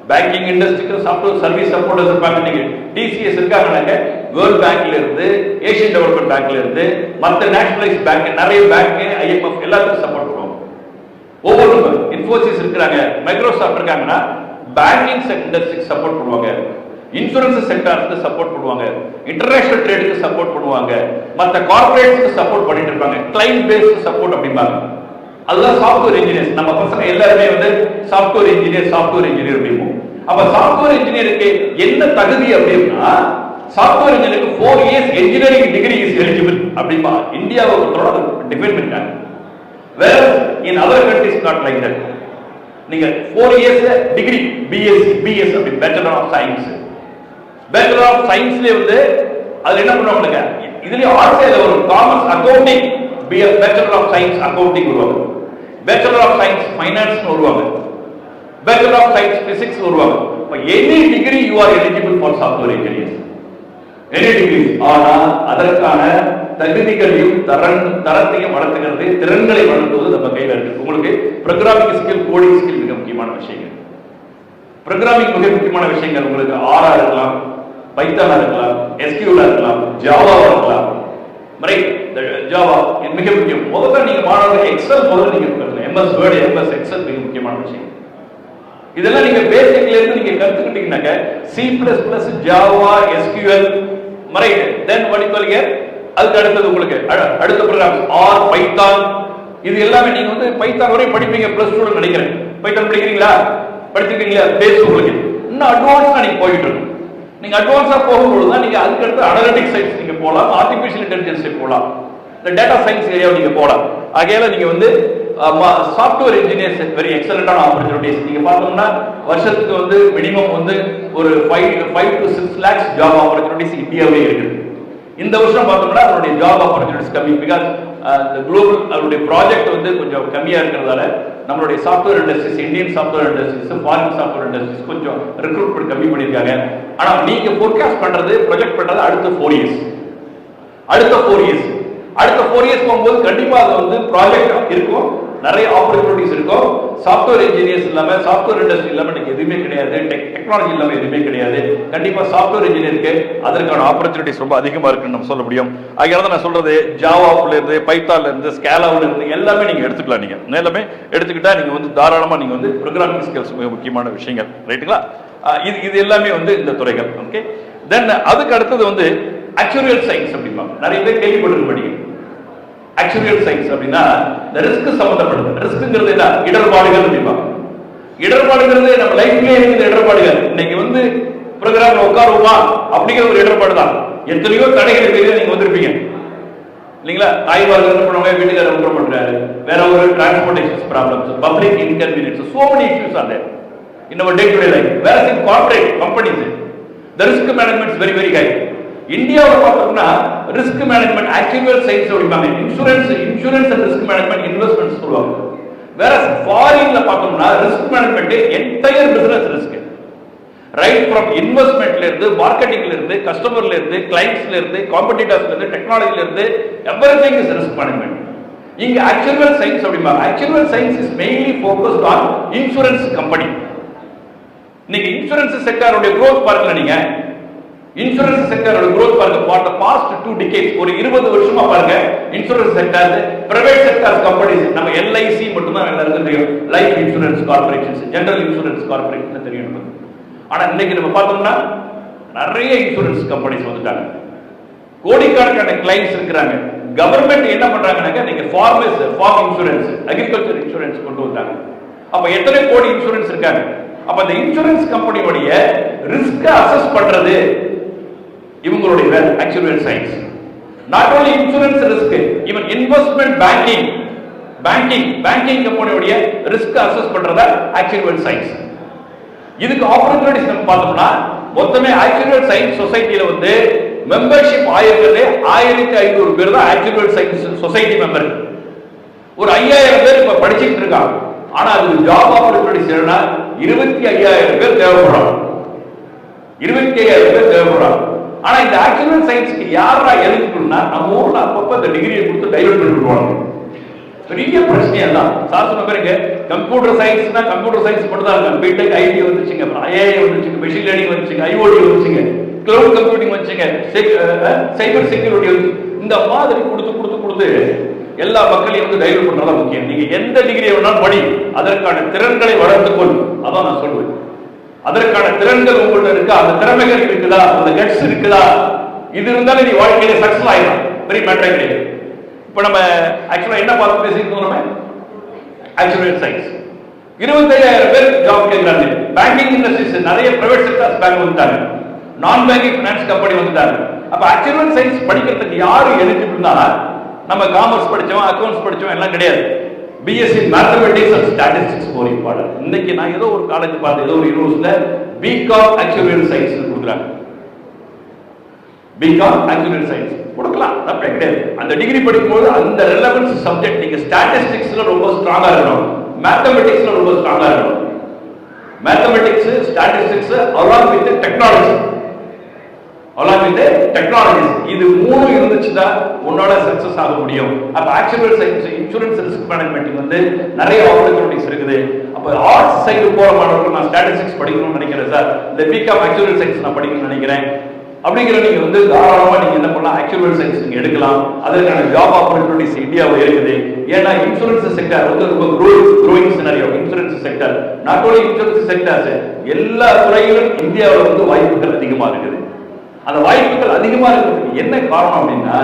பேங்கிங் இண்டஸ்ட்ரிக்கு சாஃப்ட்வேர் சர்வீஸ் சப்போர்ட்டர்ஸ் இருப்பாங்க நீங்க டிசிஎஸ் இருக்காங்கன்னாங்க வேர்ல்ட் பேங்க்ல இருந்து ஏஷியன் டெவலப்மெண்ட் பேங்க்ல இருந்து மற்ற நேஷனலைஸ் பேங்க் நிறைய பேங்க் ஐஎம்எஃப் எல்லாத்துக்கும் சப்போர்ட் பண்ணுவாங்க. ஒவ்வொரு இன்ஃபோசிஸ் இருக்கிறாங்க மைக்ரோசாஃப்ட் இருக்காங்கன்னா பேங்கிங் இண்டஸ்ட்ரிக்கு சப்போர்ட் பண்ணுவாங்க. இன்சூரன்ஸ் செக்டருக்கு சப்போர்ட் பண்ணுவாங்க இன்டர்நேஷனல் ட்ரேடுக்கு சப்போர்ட் பண்ணுவாங்க மற்ற கார்பரேட்ஸ்க்கு சப்போர்ட் பண்ணிட்டு இருப்பாங்க கிளைண்ட் பேஸ்ட் சப்போர்ட் அப்படிம்பாங்க அதுதான் சாஃப்ட்வேர் இன்ஜினியர்ஸ் நம்ம பசங்க எல்லாருமே வந்து சாஃப்ட்வேர் இன்ஜினியர் சாஃப்ட்வேர் இன்ஜினியர் அப்படிம்போம் அப்ப சாஃப்ட்வேர் இன்ஜினியருக்கு என்ன தகுதி அப்படின்னா software இன்ஜினியருக்கு four years engineering degree is eligible அப்படிம்பா இந்தியாவை பொறுத்தவரை டிபெண்ட் பண்ணிட்டாங்க வேற in other countries not like that நீங்க four years degree BSc BS அப்படி bachelor of science bachelor of சயின்ஸ்லயே வந்து அது என்ன பண்ணுவாங்க இதுலயே ஆர்ட்ஸ்ல ஒரு commerce accounting BS bachelor of science accounting வருவாங்க. பேச்சுலர் ஆஃப் சயின்ஸ் ஃபைனான்ஸ் வருவாங்க. பேச்சுலர் ஆஃப் சயின்ஸ் பிசிக்ஸ் வருவாங்க. இப்போ any degree you are eligible for software engineer any degree ஆனால் அதற்கான தகுதிகளையும் தரன் தரத்தையும் வளர்த்துக்கிறது திறன்களை வளர்த்துவது நம்ம கையில் இருக்கு. உங்களுக்கு ப்ரோக்ராமிங் ஸ்கில் கோடிங் ஸ்கில் மிக முக்கியமான விஷயங்கள். ப்ரோக்ராமிங் மிக முக்கியமான விஷயங்கள் உங்களுக்கு ஆரா இருக்கலாம். பைத்தானா இருக்கலாம் எஸ்கியூலா இருக்கலாம் ஜாவாவா இருக்கலாம். ரைட் ஜாவா மிக முக்கியம். முதல்ல நீங்க மாணவர்கள் எக்ஸல் முதல்ல நீங்க கற்றுக்கணும் எம்எஸ் வேர்டு எம்எஸ் எக்ஸல் மிக முக்கியமான விஷயம். இதெல்லாம் நீங்க பேசிக்ல இருந்து நீங்க கத்துக்கிட்டீங்கன்னாக்க C plus plus Java SQL right then படிப்பீங்க அதுக்கு அடுத்தது உங்களுக்கு அடுத்த ப்ரோக்ராம் ஆர் பைத்தான் இது எல்லாமே நீங்க வந்து பைத்தான் வரை படிப்பீங்க பிளஸ் டூ நினைக்கிறேன். பைத்தான் படிக்கிறீங்களா? படிச்சிருக்கீங்களா? பேசு உங்களுக்கு. இன்னும் அட்வான்ஸா நீங்க போயிட்டு இருக்கும் நீங்க அட்வான்ஸா போகும்போது தான் நீங்க அதுக்கு அடுத்து அனலிட்டிக் சயின்ஸ் நீங்க போகலாம் ஆர்டிபிஷியல் இன்டெலிஜென்ஸை போகலாம் இந்த டேட்டா சயின்ஸ் ஏரியாவை நீங்க போகலாம் ஆகையால நீங்க வந்து சாஃப்ட்வேர் இன்ஜினியர்ஸ் வெரி எக்ஸலண்டான ஆப்பர்ச்சுனிட்டிஸ் நீங்க பார்த்தோம்னா வருஷத்துக்கு வந்து மினிமம் வந்து ஒரு five five to six lakhs job opportunities இந்தியாவிலே இருக்குது. இந்த வருஷம் பார்த்தோம்னா அதனுடைய ஜாப் ஆப்பர்ச்சுனிட்டிஸ் கம்மி. பிகாஸ் இந்த குளோபல் அதனுடைய ப்ராஜெக்ட் வந்து கொஞ்சம் கம்மியாக இருக்கிறதால நம்மளுடைய software industries Indian software industries foreign software industries கொஞ்சம் ரெக்ரூட்மெண்ட் கம்மி பண்ணியிருக்காங்க. ஆனால் நீங்கள் ஃபோர்காஸ்ட் பண்ணுறது ப்ரொஜெக்ட் பண்ணுறது அடுத்த ஃபோர் இயர்ஸ் அடுத்த ஃபோர் இயர்ஸ் அடுத்த ஃபோர் இயர்ஸ் போகும்போது கண்டிப்பாக அது வந்து ப்ராஜெக்ட் இருக்கும். நிறைய ஆப்பர்ச்சுனிட்டிஸ் இருக்கும். சாஃப்ட்வேர் இன்ஜினியர்ஸ் இல்லாம சாஃப்ட்வேர் இண்டஸ்ட்ரி இல்லாம எனக்கு எதுவுமே கிடையாது. டெக்னாலஜி இல்லாம எதுவுமே கிடையாது. கண்டிப்பா சாஃப்ட்வேர் இன்ஜினியருக்கு அதற்கான ஆப்பர்ச்சுனிட்டிஸ் ரொம்ப அதிகமா இருக்குன்னு நம்ம சொல்ல முடியும். அதனால நான் சொல்றது ஜாவாவுல இருந்து பைத்தால இருந்து ஸ்கேலாவில் இருந்து எல்லாமே நீங்க எடுத்துக்கலாம் நீங்க. எல்லாமே எடுத்துக்கிட்டா நீங்க வந்து தாராளமா நீங்க வந்து ப்ரோக்ராமிங் ஸ்கில்ஸ் மிக முக்கியமான விஷயங்கள். ரைட்டுங்களா இது இது எல்லாமே வந்து இந்த துறைகள். ஓகே தென் அதுக்கு அடுத்தது வந்து ஆக்சுவரியல் சயின்ஸ் அப்படிம்பாங்க. நிறைய பேர் கேள்விப்பட்டிருக்க மாட்டீங்க ஆக்சுவரியல் சயின்ஸ் அப்படின்னா இந்த ரிஸ்க் சம்பந்தப்படுது ரிஸ்க்ங்கிறது என்ன? இடர்பாடுகள் அப்படிம்பாங்க இடர்பாடுங்கிறது நம்ம லைஃப்லயே இருக்கிற இடர்பாடுகள். இன்னைக்கு வந்து ப்ரோக்ராம்ல உட்காருவோமா? அப்படிங்கிற ஒரு இடர்பாடு தான் எத்தனையோ கடைகள் பேர் நீங்க வந்திருப்பீங்க. இல்லைங்களா? தாய் என்ன பண்ணுவாங்க? வீட்டுக்காரர் ரொம்ப பண்றாரு. வேற ஒரு transportation problems public inconvenience so many issues are there in our day to day life. whereas in corporate companies the risk management is very very high. இந்தியாவில் பார்த்தோம்னா ரிஸ்க் மேனேஜ்மெண்ட் ஆக்சுவல் சைன்ஸ் அப்படிம்பாங்க insurance insurance and risk management investment சொல்லுவாங்க. வேற ஃபாரின்ல பார்த்தோம்னா risk management entire business risk right from இன்வெஸ்ட்மெண்ட்ல இருந்து மார்க்கெட்டிங்ல இருந்து கஸ்டமர்ல இருந்து கிளைண்ட்ஸ்ல இருந்து காம்படிட்டர்ஸ்ல இருந்து டெக்னாலஜில இருந்து எவ்ரிதிங் இஸ் ரிஸ்க் மேனேஜ்மெண்ட் இங்க ஆக்சுவல் சயின்ஸ் அப்படிம்பாங்க actual science is mainly focused on insurance company இன்னைக்கு இன்சூரன்ஸ் செக்டாரோட growth பார்க்கல நீங்க. இன்சூரன்ஸ் செக்டரோட growth பாருங்க. For the past two decades ஒரு இருபது வருஷமா பாருங்க. Insurance sector private sector companies நம்ம எல்ஐசி மட்டும் தான் எல்லாருக்கும் தெரியும். Life insurance corporations general insurance corporation தெரியும் நமக்கு. ஆனா இன்னைக்கு நம்ம பார்த்தோம்னா நிறைய இன்சூரன்ஸ் கம்பெனிஸ் வந்துட்டாங்க. கோடிக்கணக்கான கிளைண்ட்ஸ் இருக்கிறாங்க. கவர்மெண்ட் என்ன பண்றாங்கன்னாக்க நீங்க farmers farm insurance agriculture insurance கொண்டு வந்தாங்க. அப்ப எத்தனை கோடி இன்சூரன்ஸ் இருக்காங்க? அப்ப அந்த இன்சூரன்ஸ் கம்பெனியோடைய ரிஸ்க் அசஸ் பண்றது இவங்களுடைய வேலை actual science not only insurance risk even investment banking banking banking கம்பெனியுடைய ரிஸ்க் அசஸ் பண்றத ஆக்சுவல் சயின்ஸ் இதுக்கு ஆப்பர்ச்சுனிட்டிஸ் நம்ம பார்த்தோம்னா மொத்தமே ஆக்சுவல் சயின்ஸ் சொசைட்டியில வந்து மெம்பர்ஷிப் ஆயிருக்கிறது ஆயிரத்தி ஐநூறு பேர் தான் ஆக்சுவல் சயின்ஸ் சொசைட்டி மெம்பர் ஒரு ஐயாயிரம் பேர் இப்ப படிச்சுட்டு இருக்காங்க. ஆனா அது ஜாப் ஆப்பர்ச்சுனிட்டிஸ் என்னன்னா இருபத்தி ஐயாயிரம் பேர் தேவைப்படுறாங்க. இருபத்தி ஐயாயிரம் பேர் தேவைப்படுறாங்க. ஆனா இந்த ஆக்சுவல் சயின்ஸ்க்கு யாரா எழுதிக்கணும்னா நம்ம ஊர்ல அப்பப்ப இந்த டிகிரியை கொடுத்து டைவர்ட் பண்ணி விடுவாங்க. பெரிய பிரச்சனையா தான் சார் சொன்ன பிறகு கம்ப்யூட்டர் சயின்ஸ்னா கம்ப்யூட்டர் சயின்ஸ் மட்டும் தான் இருக்கும். பிடெக் ஐடி வந்துச்சுங்க அப்புறம் ஐஏஐ வந்துச்சுங்க மெஷின் லேர்னிங் வந்துச்சுங்க ஐஓடி வந்துச்சுங்க கிளவுட் கம்ப்யூட்டிங் வந்துச்சுங்க சைபர் செக்யூரிட்டி வந்து இந்த மாதிரி கொடுத்து கொடுத்து கொடுத்து எல்லா மக்களையும் வந்து டைவர்ட் பண்றதா முக்கியம். நீங்க எந்த டிகிரி வேணாலும் படி அதற்கான திறன்களை வளர்த்து கொள்ளும் அதான் நான் சொல்லுவேன். அதற்கான திறன்கள் உங்கள்கிட்ட இருக்கா? அந்த திறமைகள் இருக்குதா? அந்த கட்ஸ் இருக்குதா? இது இருந்தாலும் நீ வாழ்க்கையில சக்சஸ் ஆயிடும் பெரிய மேட்டரே கிடையாது. இப்போ நம்ம ஆக்சுவலா என்ன பார்த்து பேசிட்டு நம்ம? ஆக்சுவல் சயின்ஸ் இருபத்தையாயிரம் பேர் ஜாப் கேட்கிறாங்க. பேங்கிங் இண்டஸ்ட்ரீஸ் நிறைய பிரைவேட் செக்டர்ஸ் பேங்க் வந்துட்டாங்க. நான் பேங்கிங் ஃபினான்ஸ் கம்பெனி வந்துட்டாங்க. அப்ப ஆக்சுவல் சயின்ஸ் படிக்கிறதுக்கு யாரு எலிஜிபிள்னா நம்ம காமர்ஸ் படிச்சோம் அக்கௌண்ட்ஸ் படிச்சோம் எல்லாம் கிடையாது. பிஎஸ்சி மேத்தமெட்டிக்ஸ் அண்ட் ஸ்டாட்டிஸ்டிக்ஸ் போர் இம்பார்ட்டன் இன்னைக்கு நான் ஏதோ ஒரு காலேஜ் பார்த்தேன் ஏதோ ஒரு யூனிவர்சிட்டியில பிகாம் ஆக்சுவல் சயின்ஸ் கொடுக்குறாங்க. பிகாம் ஆக்சுவல் சயின்ஸ் கொடுக்கலாம். தப்பே கிடையாது. அந்த டிகிரி படிக்கும்போது அந்த ரெலவன்ஸ் சப்ஜெக்ட் நீங்க ஸ்டாட்டிஸ்டிக்ஸ்ல ரொம்ப ஸ்ட்ராங்கா இருக்கணும். மேத்தமெட்டிக்ஸ்ல ரொம்ப ஸ்ட்ராங்கா இருக்கணும். Mathematics statistics along with technology along with technology இது மூணு இருந்துச்சுன்னா உன்னோட சக்சஸ் ஆக முடியும். அப்ப actual science insurance risk management வந்து நிறைய ஆப்பர்ச்சுனிட்டிஸ் இருக்குது. அப்ப ஆர்ட்ஸ் சைடு போற மாணவர்கள் நான் ஸ்டாட்டிஸ்டிக்ஸ் படிக்கணும்னு நினைக்கிறேன் சார். இந்த பிகாம் ஆக்சுவல் சயின்ஸ் நான் படிக்கணும்னு நினைக்கிறேன். அப்படிங்கிற நீங்க வந்து தாராளமா நீங்க என்ன பண்ணலாம்? ஆக்சுவல் சயின்ஸ் நீங்க எடுக்கலாம். அதற்கான ஜாப் ஆப்பர்ச்சுனிட்டிஸ் இந்தியாவில் இருக்குது. ஏன்னா இன்சூரன்ஸ் செக்டர் வந்து ரொம்ப growing growing scenario insurance sector not only insurance sectors எல்லா துறையிலும் இந்தியாவில் வந்து வாய்ப்புகள் அதிகமா இருக்குது. அந்த வாய்ப்புகள் அதிகமா இருக்கிறதுக்கு என்ன காரணம் அப்படின்னா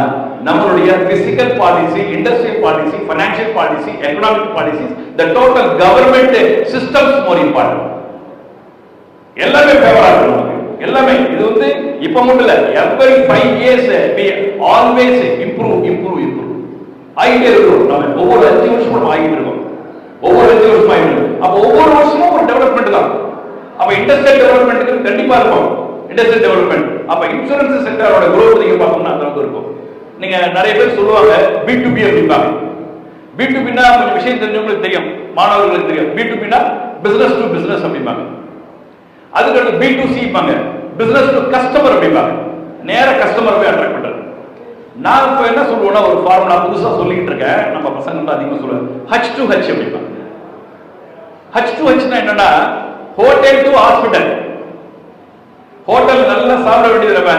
நம்மளுடைய physical policy industrial policy financial policy economic policy the total government systems more important எல்லாமே ஃபேவரா இருக்கு எல்லாமே. இது வந்து இப்ப மட்டும் இல்ல every five years we always improve improve improve ஆகிட்டே இருக்கிறோம் நம்ம ஒவ்வொரு அஞ்சு வருஷமும் நம்ம ஆகிட்டு இருக்கோம். ஒவ்வொரு அஞ்சு வருஷம் ஆகிட்டு இருக்கோம் அப்ப ஒவ்வொரு வருஷமும் ஒரு டெவலப்மெண்ட் தான். அப்ப இண்டஸ்ட்ரியல் டெவலப்மெண்ட்டுக்கு கண்டிப்பா இருக்கும். இண்டஸ்ட்ரியல் டெவலப்மெண்ட் அப்ப இன்சூரன்ஸ் செக்டரோட குரோத் நீங்க பார்க்கணும்னா அந்த அளவுக்கு இருக்கும். நீங்க நிறைய பேர் சொல்லுவாங்க பி டு பி அப்படிம்பாங்க பி டு பின்னா கொஞ்சம் விஷயம் தெரிஞ்சவங்களுக்கு தெரியும் மாணவர்களுக்கு தெரியும். பி டு பின்னா பிசினஸ் டு பிசினஸ் அப்படிம்பாங்க. அதுக்கடுத்து பி டு சிப்பாங்க பிசினஸ் டு கஸ்டமர் அப்படிம்பாங்க. நேர கஸ்டமர் போய் அட்ராக்ட் பண்றது. நான் இப்போ என்ன சொல்லுவோம்னா ஒரு ஃபார்முலா புதுசாக சொல்லிக்கிட்டு இருக்கேன். நம்ம பசங்க தான் அதிகமாக சொல்லுவேன் ஹச் டு ஹச் அப்படிம்பாங்க. ஹச் டு ஹச்னா என்னன்னா ஹோட்டல் டு ஹாஸ்பிட்டல் ஹோட்டல் நல்லா சாப்பிட வேண்டியது நம்ம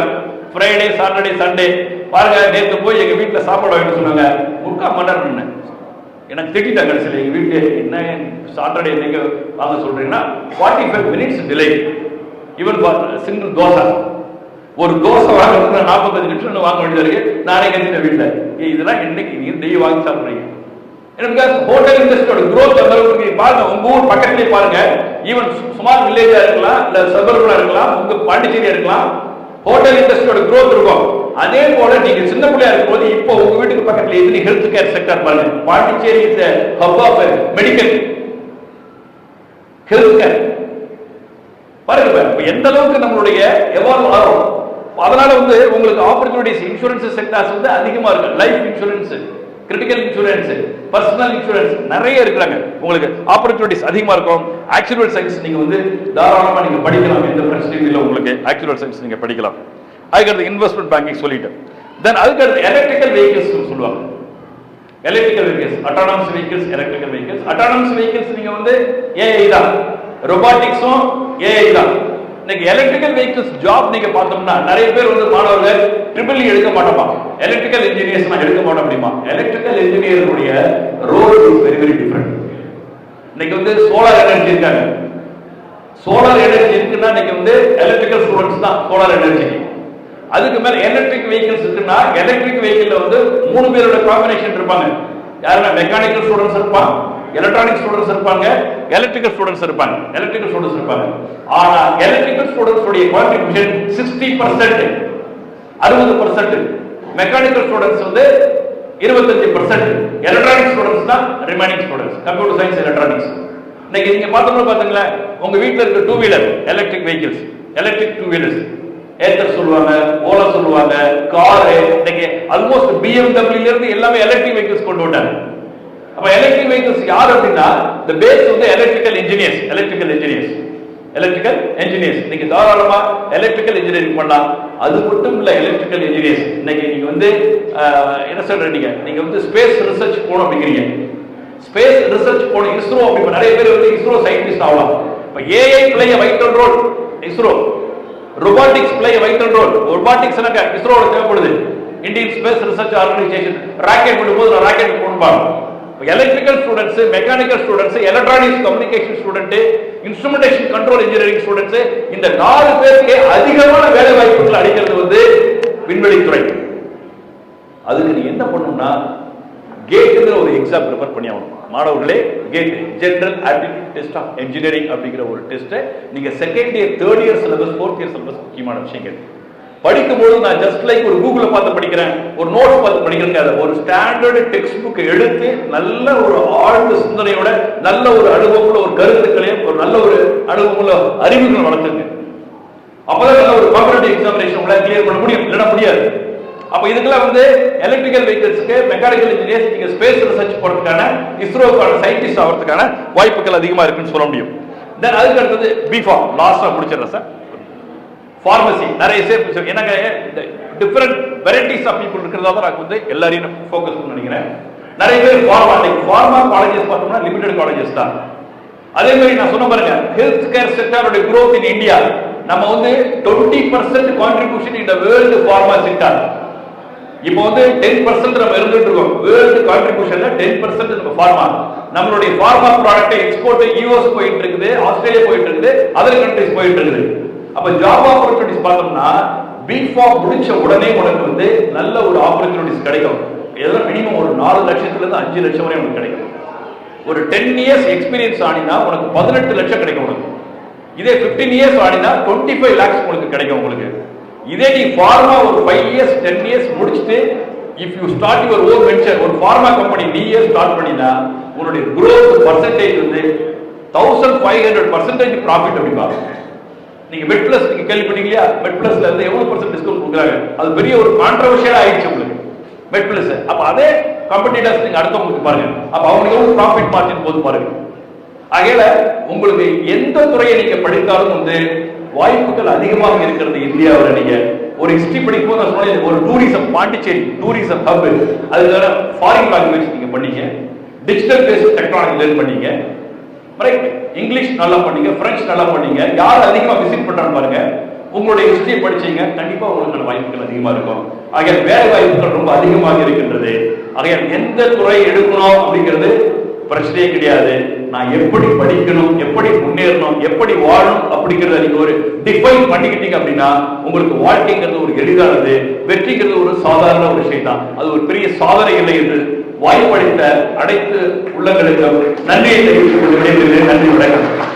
ஃப்ரைடே சாட்டர்டே சண்டே பாருங்க நேற்று போய் எங்கள் வீட்டில் சாப்பாடு வாங்கிட்டு சொன்னாங்க. முக்கால் மணி நேரம் எனக்கு திட்டாங்க கடைசியில். எங்கள் வீட்டு என்ன சாட்டர்டே நீங்க வாங்க சொல்றீங்கன்னா forty five minutes delay even single dosa. ஒரு தோசை வாங்குறதுக்கு நாற்பத்தஞ்சு நிமிஷம் வாங்க வேண்டியது இருக்கு. நானே கட்டின வீட்டில் இதெல்லாம் இன்னைக்கு நீங்க டெய்லி வாங்கி சாப்பிட்றீங்க? எனக்கு ஹோட்டல் இண்டஸ்ட்ரியோட க்ரோத் அந்த அளவுக்கு இருக்கு. பாருங்க. உங்க ஊர் பக்கத்துலயே பாருங்க. ஈவன் சுமார் வில்லேஜா இருக்கலாம் இல்ல சபர்பா இருக்கலாம் உங்க பாண்டிச்சேரியா இருக்கலாம் ஹோட்டல் இண்டஸ்ட்ரியோட க்ரோத் இருக்கும். அதே போல நீங்க சின்ன பிள்ளையா இருக்கும்போது இப்போ உங்க வீட்டுக்கு பக்கத்துல எத்தனை ஹெல்த் கேர் செக்டர் பாருங்க. Pondicherry is hub of medical health care பாருங்க இப்ப எந்த அளவுக்கு நம்மளுடைய எவால்வ் ஆகும் அதனால வந்து உங்களுக்கு ஆப்பர்ச்சுனிட்டிஸ் இன்சூரன்ஸ் செக்டர்ஸ் வந்து அதிகமா இருக்கு. Life insurance critical insurance personal insurance நிறைய இருக்கிறாங்க. உங்களுக்கு ஆப்பர்ச்சுனிட்டிஸ் அதிகமாக இருக்கும். ஆக்சுவல் சயின்ஸ் நீங்கள் வந்து தாராளமாக நீங்கள் படிக்கலாம். எந்த பிரச்சனையும் இல்லை உங்களுக்கு ஆக்சுவல் சயின்ஸ் நீங்கள் படிக்கலாம். அதுக்கடுத்து இன்வெஸ்ட்மெண்ட் பேங்கிங் சொல்லிட்டேன் தென் அதுக்கடுத்து எலக்ட்ரிக்கல் வெஹிக்கிள்ஸ் சொல்லுவாங்க. Electrical vehicles autonomous vehicles electrical vehicles autonomous vehicles நீங்கள் வந்து ஏஐ தான். ரொபாட்டிக்ஸும் ஏஐ தான். இன்னைக்கு எலக்ட்ரிக்கல் வெஹிக்கிள்ஸ் ஜாப் நீங்க பார்த்தோம்னா நிறைய பேர் வந்து மாணவர்கள் ட்ரிபிள் e எடுக்க மாட்டோமா? எலக்ட்ரிக்கல் இன்ஜினியர்ஸ் நான் எடுக்க மாட்டோம் அப்படிமா electrical இன்ஜினியருடைய role is very very different இன்னைக்கு வந்து சோலார் எனர்ஜி இருக்காங்க. சோலார் எனர்ஜி இருக்குன்னா இன்னைக்கு வந்து எலக்ட்ரிக்கல் ஸ்டூடெண்ட்ஸ் தான் சோலார் எனர்ஜி அதுக்கு மேல எலக்ட்ரிக் வெஹிக்கிள்ஸ் இருக்குன்னா எலக்ட்ரிக் வெஹிக்கிள்ல வந்து மூணு பேரோட காம்பினேஷன் இருப்பாங்க. யாருன்னா மெக்கானிக்கல் ஸ்டூடெண்ட்ஸ் இருப்பான் எலக்ட்ரானிக் ஸ்டூடெண்ட்ஸ் இருப்பாங்க எலக்ட்ரிக்கல் ஸ்டூடெண்ட்ஸ் இருப்பாங்க எலக்ட்ரிக்கல் ஸ்டூடெண்ட்ஸ் இருப்பாங்க. ஆனா எலக்ட்ரிக்கல் ஸ்டூடெண்ட்ஸ் உடைய கான்ட்ரிபியூஷன் சிக்ஸ்டி பர்சன்ட் அறுபது பர்சன்ட் மெக்கானிக்கல் ஸ்டூடெண்ட்ஸ் வந்து இருபத்தஞ்சு பர்சன்ட் எலக்ட்ரானிக் ஸ்டூடெண்ட்ஸ் தான் remaining students computer science electronics இன்னைக்கு நீங்க பார்த்தோம்னா பாத்தீங்களா உங்க வீட்டில் இருக்க two wheeler electric vehicles electric two wheelers Ather சொல்லுவாங்க ஓலா சொல்லுவாங்க காரு இன்னைக்கு ஆல்மோஸ்ட் பிஎம்டபிள்யூல இருந்து எல்லாமே எலக்ட்ரிக் வெஹிக்கிள்ஸ் கொண்டு வந்தாங்க அப்ப எலக்ட்ரிக் வெஹிக்கிள்ஸ் யார் அப்படின்னா இந்த பேஸ் வந்து electrical engineers electrical engineers electrical engineers நீங்க தாராளமா எலக்ட்ரிக்கல் இன்ஜினியரிங் பண்ணலாம். அது மட்டும் இல்ல எலக்ட்ரிக்கல் இன்ஜினியர்ஸ் இன்னைக்கு நீங்க வந்து என்ன சொல்றீங்க? நீங்க வந்து ஸ்பேஸ் ரிசர்ச் போகணும் அப்படிங்கிறீங்க. ஸ்பேஸ் ரிசர்ச் போகணும். இஸ்ரோ அப்படி நிறைய பேர் வந்து இஸ்ரோ சயின்டிஸ்ட் ஆகலாம். இப்ப AI play vital role ISRO robotics play vital role robotics எனக்கு இஸ்ரோட தேவைப்படுது. Indian space research organisation rocket விடும் போது ராக்கெட் போடுவாங்க electrical students mechanical students electronics communication student instrumentation control engineering students இந்த நாலு பேருக்கு அதிகமான வேலை வாய்ப்புகள் அளிக்கிறது வந்து விண்வெளித்துறை. அதுக்கு நீ என்ன பண்ணணும்னா கேட்டுங்கிற ஒரு எக்ஸாம் ப்ரிப்பேர் பண்ணி ஆகணும்? மாணவர்களே GATE general aptitude test of engineering அப்படிங்கிற ஒரு டெஸ்ட்டை நீங்க second year third year syllabus fourth year syllabus முக்கியமான விஷயங்கள். படிக்கும்போது நான் ஜஸ்ட் லைக் ஒரு கூகுள பார்த்து படிக்கிறேன் ஒரு நோட் பார்த்து படிக்கிறேங்க. ஒரு ஸ்டாண்டர்டு டெக்ஸ்ட் புக் எடுத்து நல்ல ஒரு ஆழ்ந்த சிந்தனையோட நல்ல ஒரு அனுபவமுள்ள ஒரு கருத்துக்களையும் ஒரு நல்ல ஒரு அனுபவமுள்ள அறிவுகளை வளர்த்துங்க. அப்பதான் நல்ல ஒரு காம்படிட்டிவ் எக்ஸாமினேஷன் உங்களால் கிளியர் பண்ண முடியும். இல்லைன்னா முடியாது. அப்ப இதுக்கெல்லாம் வந்து எலக்ட்ரிக்கல் வெஹிக்கிள்ஸ்க்கு மெக்கானிக்கல் இன்ஜினியர்ஸ் நீங்க ஸ்பேஸ் ரிசர்ச் போறதுக்கான இஸ்ரோக்கான சயின்டிஸ்ட் ஆகிறதுக்கான வாய்ப்புகள் அதிகமா இருக்குன்னு சொல்ல முடியும். தென் அதுக்கு அடுத்தது பிஃபார்ம் லாஸ்டா முடிச்சிடுறேன் சார் ஃபார்மசி நிறைய சேர்ப்பு எனக்கு டிஃப்ரெண்ட் வெரைட்டிஸ் ஆஃப் பீப்புள் இருக்கிறதா தான் நான் வந்து எல்லாரையும் ஃபோக்கஸ் பண்ண நினைக்கிறேன். நிறைய பேர் ஃபார்மா ஃபார்மா காலேஜஸ் பார்த்தோம்னா லிமிடெட் காலேஜஸ் தான். அதே மாதிரி நான் சொன்ன பாருங்க ஹெல்த் கேர் செக்டரோட குரோத் இன் இந்தியா நம்ம வந்து 20% பர்சன்ட் கான்ட்ரிபியூஷன் இந்த வேர்ல்டு ஃபார்மா செக்டர் இப்போ வந்து டென் பர்சன்ட் நம்ம இருந்துட்டு இருக்கோம். வேர்ல்டு கான்ட்ரிபியூஷன்ல டென் பர்சன்ட் நம்ம ஃபார்மா நம்மளுடைய ஃபார்மா ப்ராடக்ட் எக்ஸ்போர்ட் யூஎஸ் போயிட்டு இருக்குது ஆஸ்திரேலியா போயிட்டு இருக்குது அதர் கண்ட்ரிஸ் போயிட்டு இருக்குது. அப்ப ஜாப் ஆப்பர்ச்சுனிட்டிஸ் பார்த்தோம்னா பிஃபார்ம் முடிச்ச உடனே உனக்கு வந்து நல்ல ஒரு ஆப்பர்ச்சுனிட்டிஸ் கிடைக்கும். இதெல்லாம் மினிமம் ஒரு நாலு லட்சத்துல இருந்து அஞ்சு லட்சம் வரை உனக்கு கிடைக்கும். ஒரு டென் இயர்ஸ் எக்ஸ்பீரியன்ஸ் ஆனினா உனக்கு பதினெட்டு லட்சம் கிடைக்கும் உனக்கு. இதே 15 இயர்ஸ் ஆனினா டுவெண்ட்டி ஃபைவ் லேக்ஸ் உங்களுக்கு கிடைக்கும் உங்களுக்கு. இதே நீ ஃபார்மா ஒரு ஃபைவ் இயர்ஸ் டென் இயர்ஸ் முடிச்சுட்டு if you start your own venture ஒரு ஃபார்மா கம்பெனி நீ இயர்ஸ் ஸ்டார்ட் பண்ணினா உன்னுடைய குரோத் பர்சன்டேஜ் வந்து thousand five hundred percentage profit அப்படிப்பாங்க நீங்க மெட் பிளஸ் நீங்க கேள்விப்பட்டீங்க பெட் மெட் பிளஸ்ல இருந்து எவ்வளவு பர்சன்ட் டிஸ்கவுண்ட் கொடுக்குறாங்க? அது பெரிய ஒரு கான்ட்ரவர்ஷியல் ஆயிடுச்சு உங்களுக்கு. மெட் பிளஸ் அப்ப அதே கம்பெனிட்டர்ஸ் நீங்க அடுத்தவங்களுக்கு பாருங்க. அப்ப அவங்களுக்கு எவ்வளவு ப்ராஃபிட் மார்ஜின் போது பாருங்க. ஆகையில உங்களுக்கு எந்த துறையை நீங்க படித்தாலும் வந்து வாய்ப்புகள் அதிகமாக இருக்கிறது இந்தியாவில் நீங்க. ஒரு ஹிஸ்டரி படிக்கும் போது நான் சொன்னேன் ஒரு டூரிசம் பாண்டிச்சேரி டூரிசம் ஹப் அதுக்கான ஃபாரின் லாங்குவேஜ் நீங்க பண்ணீங்க. டிஜிட்டல் பேஸ்ட் டெக்னாலஜி லேர்ன் பண்ணீங்க. ரைட் இங்கிலீஷ் நல்லா பண்ணீங்க பிரெஞ்சு நல்லா பண்ணீங்க யார் அதிகமாக விசிட் பண்றான்னு பாருங்க. உங்களுடைய ஹிஸ்டரியை படிச்சீங்க கண்டிப்பா உங்களுக்கான வாய்ப்புகள் அதிகமா இருக்கும். ஆகையால் வேலை வாய்ப்புகள் ரொம்ப அதிகமாக இருக்கின்றது. ஆகையால் எந்த துறை எடுக்கணும் அப்படிங்கிறது பிரச்சனையே கிடையாது. நான் எப்படி படிக்கணும் எப்படி முன்னேறணும் எப்படி வாழணும் அப்படிங்கறத நீங்க ஒரு டிஃபைன் பண்ணிக்கிட்டீங்க அப்படின்னா உங்களுக்கு வாழ்க்கைங்கிறது ஒரு எளிதானது. வெற்றிங்கிறது ஒரு சாதாரண ஒரு விஷயம் தான் அது ஒரு பெரிய சாதனை இல்லை என்று வாய்ப்பளித்த அனைத்து உள்ளங்களுக்கும் நன்றியை தெரிவித்துக் கொண்டு விடைபெறுகிறேன் நன்றி வணக்கம்.